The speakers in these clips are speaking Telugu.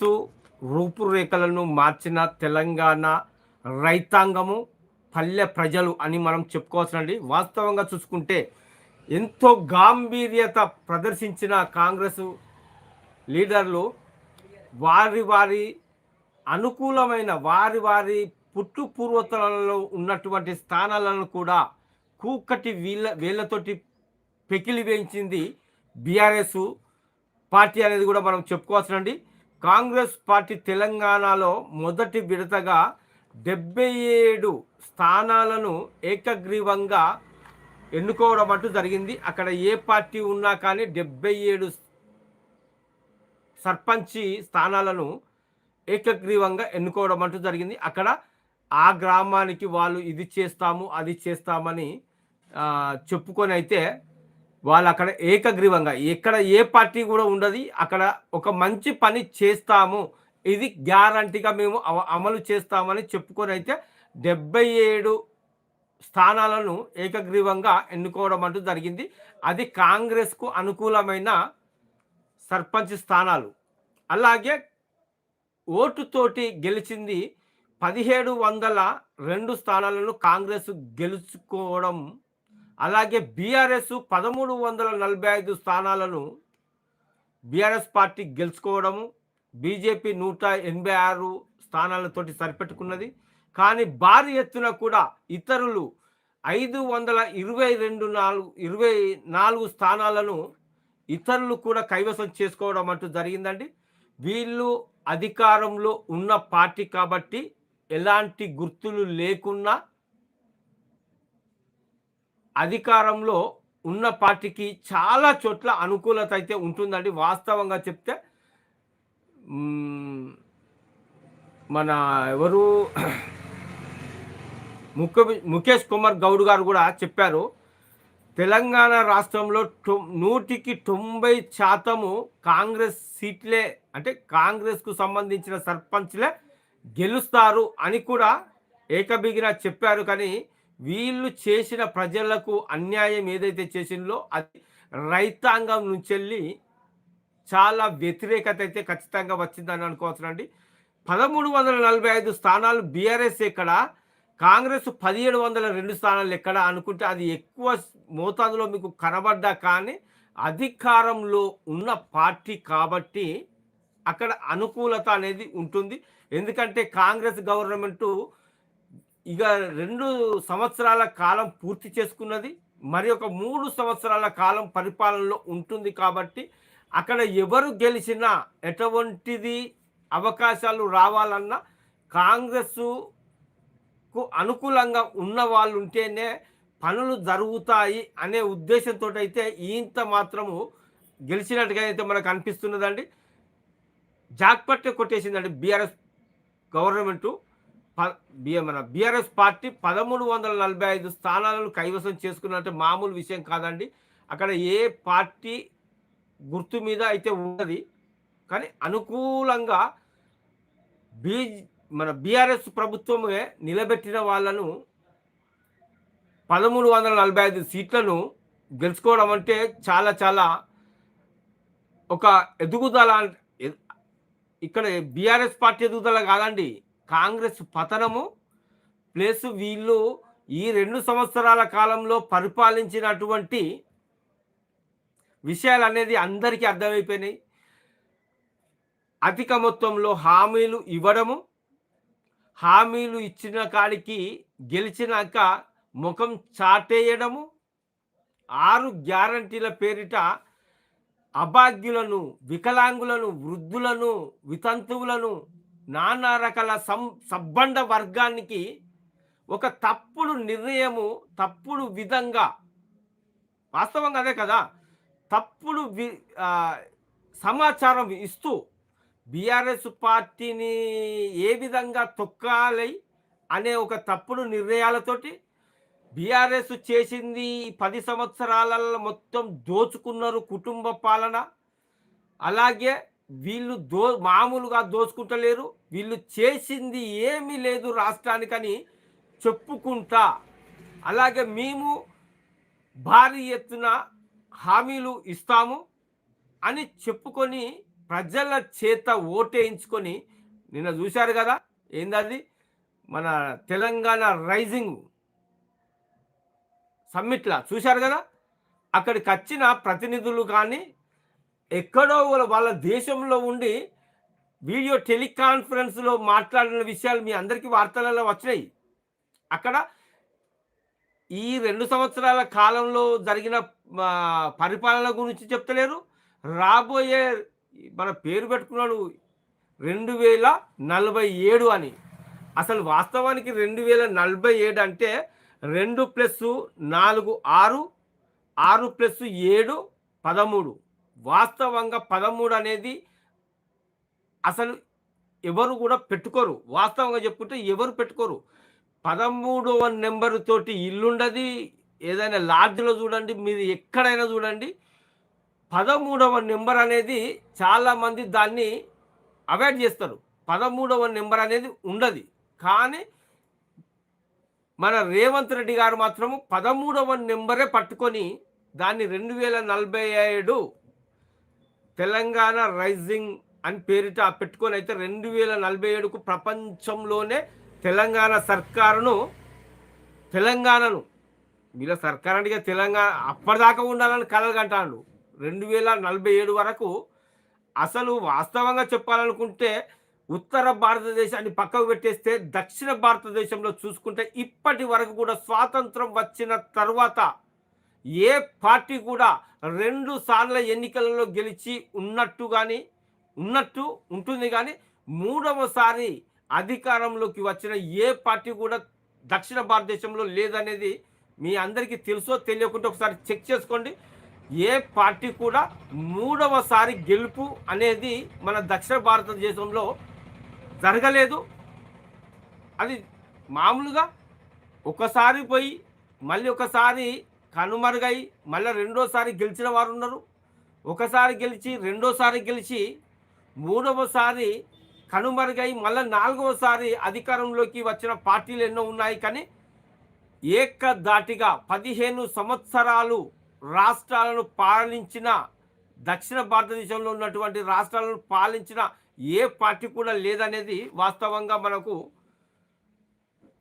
మనస్సు రూపురేఖలను మార్చిన తెలంగాణ రైతాంగము పల్లె ప్రజలు అని మనం చెప్పుకోవచ్చునండి వాస్తవంగా చూసుకుంటే ఎంతో గాంభీర్యత ప్రదర్శించిన కాంగ్రెస్ లీడర్లు వారి వారి అనుకూలమైన వారి వారి పుట్టు పూర్వతలలో ఉన్నటువంటి స్థానాలను కూడా కూకటి వీళ్ళ వీళ్ళతోటి పెకిలి వేయించింది బీఆర్ఎస్ పార్టీ అనేది కూడా మనం చెప్పుకోవచ్చునండి కాంగ్రెస్ పార్టీ తెలంగాణలో మొదటి విడతగా డెబ్బై ఏడు స్థానాలను ఏకగ్రీవంగా ఎన్నుకోవడం అంటూ జరిగింది. అక్కడ ఏ పార్టీ ఉన్నా కానీ డెబ్బై ఏడు సర్పంచి స్థానాలను ఏకగ్రీవంగా ఎన్నుకోవడం అంటూ జరిగింది. అక్కడ ఆ గ్రామానికి వాళ్ళు ఇది చేస్తాము అది చేస్తామని చెప్పుకొని అయితే వాళ్ళు అక్కడ ఏకగ్రీవంగా ఎక్కడ ఏ పార్టీ కూడా ఉండదు అక్కడ ఒక మంచి పని చేస్తాము ఇది గ్యారంటీగా మేము అమలు చేస్తామని చెప్పుకొని అయితే డెబ్బై ఏడు స్థానాలను ఏకగ్రీవంగా ఎన్నుకోవడం అంటూ జరిగింది. అది కాంగ్రెస్కు అనుకూలమైన సర్పంచ్ స్థానాలు. అలాగే ఓటుతోటి గెలిచింది పదిహేడు వందల రెండు స్థానాలను కాంగ్రెస్ గెలుచుకోవడం అలాగే బీఆర్ఎస్ పదమూడు వందల నలభై ఐదు స్థానాలను బీఆర్ఎస్ పార్టీ గెలుచుకోవడము బీజేపీ నూట ఎనభై ఆరు స్థానాలతోటి సరిపెట్టుకున్నది. కానీ భారీ ఎత్తున కూడా ఇతరులు ఐదు వందల ఇరవై రెండు నాలుగు ఇరవై నాలుగు స్థానాలను ఇతరులు కూడా కైవసం చేసుకోవడం అంటూ జరిగిందండి. వీళ్ళు అధికారంలో ఉన్న పార్టీ కాబట్టి ఎలాంటి గుర్తులు లేకున్నా అధికారంలో ఉన్న పార్టీకి చాలా చోట్ల అనుకూలత అయితే ఉంటుందండి. వాస్తవంగా చెప్తే మన ఎవరు ముఖ్య ముఖేష్ కుమార్ గౌడ్ గారు కూడా చెప్పారు తెలంగాణ రాష్ట్రంలో నూటికి తొంభై శాతము కాంగ్రెస్ సీట్లే అంటే కాంగ్రెస్కు సంబంధించిన సర్పంచ్లే గెలుస్తారు అని కూడా ఏకబిగిన చెప్పారు. కానీ వీళ్ళు చేసిన ప్రజలకు అన్యాయం ఏదైతే చేసిందో అది రైతాంగం నుంచి వెళ్ళి చాలా వ్యతిరేకత అయితే ఖచ్చితంగా వచ్చిందని అనుకోవచ్చునండి పదమూడు వందల నలభై ఐదు స్థానాలు బీఆర్ఎస్ ఎక్కడ? కాంగ్రెస్ పదిహేడు వందల రెండు స్థానాలు ఎక్కడ? అనుకుంటే అది ఎక్కువ మోతాదులో మీకు కనబడ్డా కానీ అధికారంలో ఉన్న పార్టీ కాబట్టి అక్కడ అనుకూలత అనేది ఉంటుంది. ఎందుకంటే కాంగ్రెస్ గవర్నమెంటు ఇక రెండు సంవత్సరాల కాలం పూర్తి చేసుకున్నది. మరి ఒక మూడు సంవత్సరాల కాలం పరిపాలనలో ఉంటుంది కాబట్టి అక్కడ ఎవరు గెలిచినా ఎటువంటిది అవకాశాలు రావాలన్నా కాంగ్రెస్కు అనుకూలంగా ఉన్న వాళ్ళు ఉంటేనే పనులు జరుగుతాయి అనే ఉద్దేశంతో అయితే ఇంత మాత్రము గెలిచినట్టుగా అయితే మనకు అనిపిస్తున్నదండి. జాక్పట్టే కొట్టేసిందండి బీఆర్ఎస్ గవర్నమెంటు. మన బీఆర్ఎస్ పార్టీ పదమూడు వందల నలభై ఐదు స్థానాలను కైవసం చేసుకున్నట్టు మామూలు విషయం కాదండి. అక్కడ ఏ పార్టీ గుర్తు మీద అయితే ఉన్నది కానీ అనుకూలంగా బీ మన బీఆర్ఎస్ ప్రభుత్వమే నిలబెట్టిన వాళ్ళను పదమూడు వందల నలభై ఐదు సీట్లను గెలుచుకోవడం అంటే చాలా చాలా ఒక ఎదుగుదల ఇక్కడ బీఆర్ఎస్ పార్టీ ఎదుగుదల కాదండి. కాంగ్రెస్ పతనము ప్లస్ వీళ్ళు ఈ రెండు సంవత్సరాల కాలంలో పరిపాలించినటువంటి విషయాలు అనేది అందరికీ అర్థమైపోయినాయి. అధిక మొత్తంలో హామీలు ఇవ్వడము హామీలు ఇచ్చిన కాడికి గెలిచినాక ముఖం చాటేయడము ఆరు గ్యారంటీల పేరిట అభాగ్యులను వికలాంగులను వృద్ధులను వితంతువులను నానా రకాల సం సబ్బండ వర్గానికి ఒక తప్పుడు నిర్ణయము తప్పుడు విధంగా వాస్తవంగా అదే కదా తప్పుడు వి సమాచారం ఇస్తూ బీఆర్ఎస్ పార్టీని ఏ విధంగా తొక్కాలి అనే ఒక తప్పుడు నిర్ణయాలతోటి బీఆర్ఎస్ చేసింది పది సంవత్సరాలలో మొత్తం దోచుకున్నారు కుటుంబ పాలన. అలాగే వీళ్ళు దో మామూలుగా దోచుకుంటలేరు. వీళ్ళు చేసింది ఏమీ లేదు రాష్ట్రానికని చెప్పుకుంటా. అలాగే మేము భారీ ఎత్తున హామీలు ఇస్తాము అని చెప్పుకొని ప్రజల చేత ఓటేయించుకొని నిన్న చూశారు కదా ఏందది? మన తెలంగాణ రైజింగ్ సమ్మిట్లా చూశారు కదా? అక్కడికి వచ్చిన ప్రతినిధులు కానీ ఎక్కడో వాళ్ళ- వాళ్ళ దేశంలో ఉండి వీడియో టెలికాన్ఫరెన్స్లో మాట్లాడిన విషయాలు మీ అందరికీ వార్తలలో వచ్చినాయి. అక్కడ ఈ రెండు సంవత్సరాల కాలంలో జరిగిన పరిపాలన గురించి చెప్తలేరు. రాబోయే మన పేరు పెట్టుకున్నాడు రెండు వేల నలభై ఏడు అని. అసలు వాస్తవానికి రెండు వేల నలభై ఏడు అంటే రెండు ప్లస్ నాలుగు ఆరు ఆరు ప్లస్ ఏడు పదమూడు. వాస్తవంగా పదమూడు అనేది అసలు ఎవరు కూడా పెట్టుకోరు. వాస్తవంగా చెప్పుకుంటే ఎవరు పెట్టుకోరు. పదమూడవ నెంబర్ తోటి ఇల్లుండది. ఏదైనా లాడ్జ్లో చూడండి మీరు ఎక్కడైనా చూడండి. పదమూడవ నెంబర్ అనేది చాలామంది దాన్ని అవాయిడ్ చేస్తారు. పదమూడవ నెంబర్ అనేది ఉండదు. కానీ మన రేవంత్ రెడ్డి గారు మాత్రము పదమూడవ నెంబరే పట్టుకొని దాన్ని రెండు వేల నలభై ఏడు తెలంగాణ రైజింగ్ అని పేరిట పెట్టుకొని అయితే రెండు వేల నలభై ఏడుకు ప్రపంచంలోనే తెలంగాణ సర్కారును తెలంగాణను వీళ్ళ సర్కార్ అంటే తెలంగాణ అప్పటిదాకా ఉండాలని కలగంటాడు రెండు వేల నలభై ఏడు వరకు అసలు వాస్తవంగా చెప్పాలనుకుంటే ఉత్తర భారతదేశాన్ని పక్కకు పెట్టేస్తే దక్షిణ భారతదేశంలో చూసుకుంటే ఇప్పటి వరకు కూడా స్వాతంత్రం వచ్చిన తర్వాత ఏ పార్టీ కూడా రెండు సార్ల ఎన్నికలలో గెలిచి ఉన్నట్టు కానీ ఉన్నట్టు ఉంటుంది కానీ మూడవసారి అధికారంలోకి వచ్చిన ఏ పార్టీ కూడా దక్షిణ భారతదేశంలో లేదనేది మీ అందరికీ తెలుసో తెలియకుంటే ఒకసారి చెక్ చేసుకోండి. ఏ పార్టీ కూడా మూడవసారి గెలుపు అనేది మన దక్షిణ భారతదేశంలో జరగలేదు. అది మామూలుగా ఒకసారి పోయి మళ్ళీ ఒకసారి కనుమరుగై మళ్ళీ రెండోసారి గెలిచిన వారు ఉన్నారు ఒకసారి గెలిచి రెండోసారి గెలిచి మూడవసారి కనుమరుగై మళ్ళీ నాలుగవసారి అధికారంలోకి వచ్చిన పార్టీలు ఎన్నో ఉన్నాయి కానీ ఏకదాటిగా పదిహేను సంవత్సరాలు రాష్ట్రాలను పాలించిన దక్షిణ భారతదేశంలో ఉన్నటువంటి రాష్ట్రాలను పాలించిన ఏ పార్టీ కూడా లేదనేది వాస్తవంగా మనకు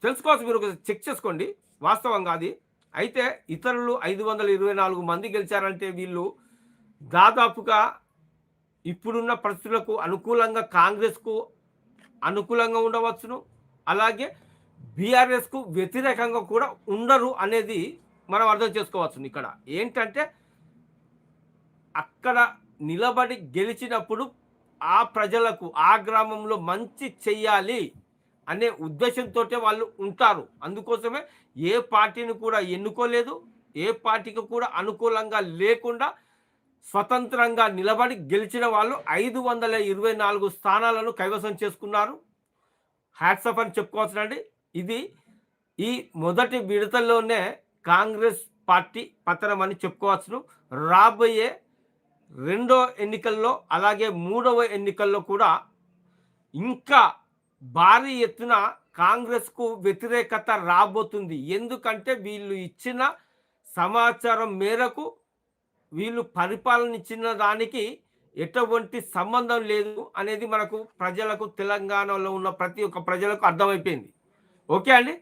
తెలుసుకోవచ్చు మీరు చెక్ చేసుకోండి. వాస్తవంగా అది. అయితే ఇతరులు ఐదు వందల ఇరవై నాలుగు మంది గెలిచారంటే వీళ్ళు దాదాపుగా ఇప్పుడున్న పరిస్థితులకు అనుకూలంగా కాంగ్రెస్కు అనుకూలంగా ఉండవచ్చును. అలాగే బీఆర్ఎస్కు వ్యతిరేకంగా కూడా ఉండరు అనేది మనం అర్థం చేసుకోవచ్చు ఇక్కడ. ఏంటంటే అక్కడ నిలబడి గెలిచినప్పుడు ఆ ప్రజలకు ఆ గ్రామంలో మంచి చెయ్యాలి. అనే ఉద్దేశంతో వాళ్ళు ఉంటారు. అందుకోసమే ఏ పార్టీని కూడా ఎన్నుకోలేదు ఏ పార్టీకి కూడా అనుకూలంగా లేకుండా స్వతంత్రంగా నిలబడి గెలిచిన వాళ్ళు ఐదు వందల ఇరవై నాలుగు స్థానాలను కైవసం చేసుకున్నారు. హ్యాట్సప్ అని చెప్పుకోవచ్చునండి. ఇది ఈ మొదటి విడతల్లోనే కాంగ్రెస్ పార్టీ పతనం అని చెప్పుకోవచ్చును. రాబోయే రెండో ఎన్నికల్లో అలాగే మూడవ ఎన్నికల్లో కూడా ఇంకా భారీ ఎత్తున కాంగ్రెస్కు వ్యతిరేకత రాబోతుంది. ఎందుకంటే వీళ్ళు ఇచ్చిన సమాచారం మేరకు వీళ్ళు పరిపాలన ఇచ్చిన దానికి ఎటువంటి సంబంధం లేదు అనేది మనకు ప్రజలకు తెలంగాణలో ఉన్న ప్రతి ఒక్క ప్రజలకు అర్థమైపోయింది. ఓకే అండి?